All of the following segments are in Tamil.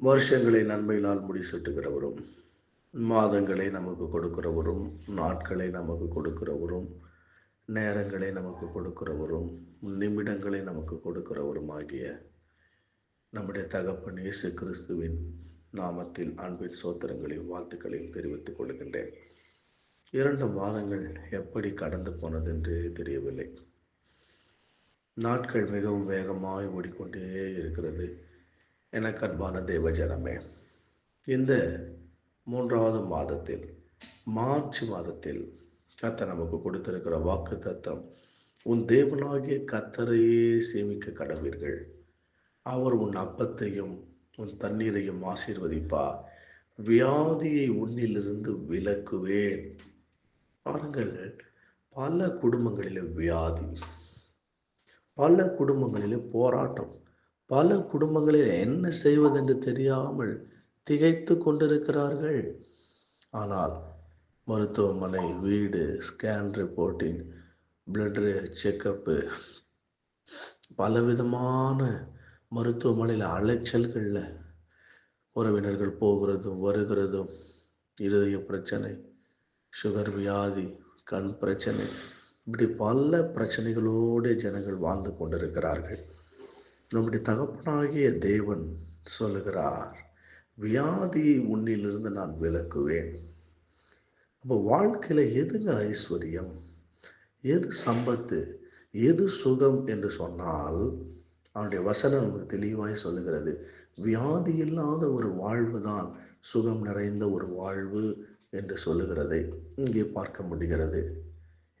வருஷங்களை நன்மையினால் முடிசூட்டுகிறவரும் மாதங்களை நமக்கு கொடுக்கிறவரும் நாட்களை நமக்கு கொடுக்கிறவரும் நேரங்களை நமக்கு கொடுக்கிறவரும் நிமிடங்களை நமக்கு கொடுக்கிறவரும் ஆகிய நம்முடைய தகப்பன் இயேசு கிறிஸ்துவின் நாமத்தில் அன்பின் சோத்திரங்களையும் வாழ்த்துக்களையும் தெரிவித்துக் கொள்கின்றேன். இரண்டு மாதங்கள் எப்படி கடந்து போனது என்று தெரியவில்லை. நாட்கள் மிகவும் வேகமாய் ஓடிக்கொண்டே இருக்கிறது. எனக்கு அன்பான தேவஜனமே இந்த மூன்றாவது மாதத்தில் மார்ச் மாதத்தில் கத்த நமக்கு கொடுத்திருக்கிற வாக்கு தத்தம் உன் தேவனாகிய கத்தரையே சேமிக்க கடவீர்கள். அவர் உன் அப்பத்தையும் உன் தண்ணீரையும் ஆசீர்வதிப்பா. வியாதியை உன்னிலிருந்து விலக்குவேன். பாருங்கள் பல குடும்பங்களில் வியாதி பல குடும்பங்களில் போராட்டம் பல குடும்பங்களில் என்ன செய்வதென்று தெரியாமல் திகைத்து கொண்டிருக்கிறார்கள். ஆனால் மருத்துவமனை வீடு ஸ்கேன் ரிப்போர்ட்டிங் பிளட் செக்கப்பு பலவிதமான மருத்துவமனையில் அலைச்சல்களில் உறவினர்கள் போகிறதும் வருகிறதும் இருதய பிரச்சனை சுகர் வியாதி கண் பிரச்சனை இப்படி பல பிரச்சனைகளோடு ஜனங்கள் வாழ்ந்து கொண்டிருக்கிறார்கள். நம்முடைய தகப்பனாகிய தேவன் சொல்லுகிறார் வியாதியை உன்னிலிருந்து நான் விலக்குவேன். அப்போ வாழ்க்கையில் எதுங்க ஐஸ்வர்யம்? எது சம்பத்து? எது சுகம் என்று சொன்னால் அவனுடைய வசனம் நமக்கு தெளிவாய் சொல்லுகிறது. வியாதி இல்லாத ஒரு வாழ்வு தான் சுகம் நிறைந்த ஒரு வாழ்வு என்று சொல்லுகிறதை இங்கே பார்க்க முடிகிறது.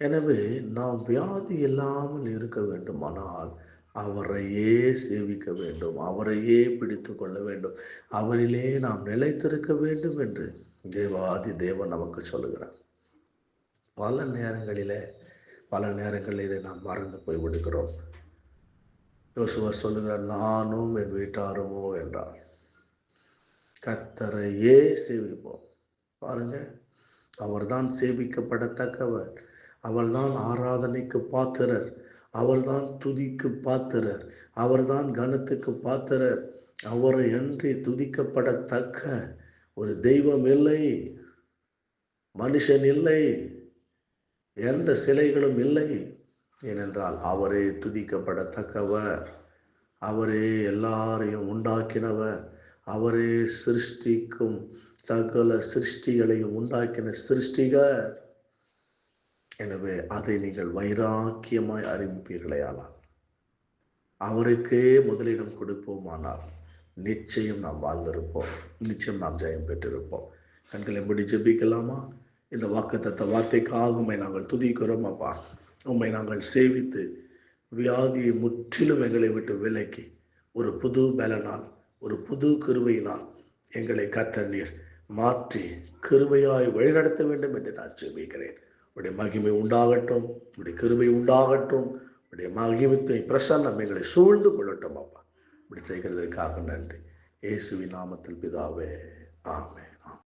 எனவே நாம் வியாதி இல்லாமல் இருக்க வேண்டுமானால் அவரையே சேவிக்க வேண்டும் அவரையே பிடித்து கொள்ள வேண்டும். அவரிலே நாம் நிலைத்திருக்க வேண்டும் என்று தேவாதி தேவன் நமக்கு சொல்லுகிறார். பல நேரங்களிலே பல நேரங்களில் இதை நாம் மறந்து போய் விடுகிறோம். யோசுவா சொல்லுகிறார் நானும் என் வீட்டாருமோ என்றார். கத்தரையே சேவிப்போம். பாருங்க அவர்தான் சேவிக்கப்படத்தக்கவர். அவர்தான் ஆராதனைக்கு பாத்திரர். அவர்தான் துதிக்கு பாத்திரர் அவர்தான் கனத்துக்கு பாத்திரர். அவரை அன்றி துதிக்கப்படத்தக்க ஒரு தெய்வம் இல்லை மனுஷன் இல்லை எந்த சிலைகளும் இல்லை. ஏனென்றால் அவரே துதிக்கப்படத்தக்கவர் அவரே எல்லாரையும் உண்டாக்கினவர் அவரே சிருஷ்டிக்கும் சகல சிருஷ்டிகளையும் உண்டாக்கின சிருஷ்டிகர். எனவே அதை நீங்கள் வைராக்கியமாய் அறிவிப்பீர்களே ஆனால் அவருக்கே முதலிடம் கொடுப்போமானால் நிச்சயம் நாம் வாழ்ந்திருப்போம். நிச்சயம் நாம் ஜெயம் பெற்றிருப்போம். கண்களை எப்படி ஜபிக்கலாமா? இந்த வாக்குத்தத்த வார்த்தைக்காக உண்மை நாங்கள் துதிக்கிறோம் அப்பா. உண்மை நாங்கள் சேவித்து வியாதியை முற்றிலும் எங்களை விட்டு விலக்கி ஒரு புது பலனால் ஒரு புது கிருவையினால் எங்களை கத்த நீர் மாற்றி கிருவையாய் வழிநடத்த வேண்டும் என்று நான் ஜெபிக்கிறேன். உடைய மகிமை உண்டாகட்டும் உடைய கிருமை உண்டாகட்டும். உடைய மகிமத்தை பிரசன்னம் எங்களை சூழ்ந்து கொள்ளட்டும் அப்பா. இப்படி செய்கிறதற்காக நன்றி. இயேசுவின் நாமத்தில் பிதாவே ஆமே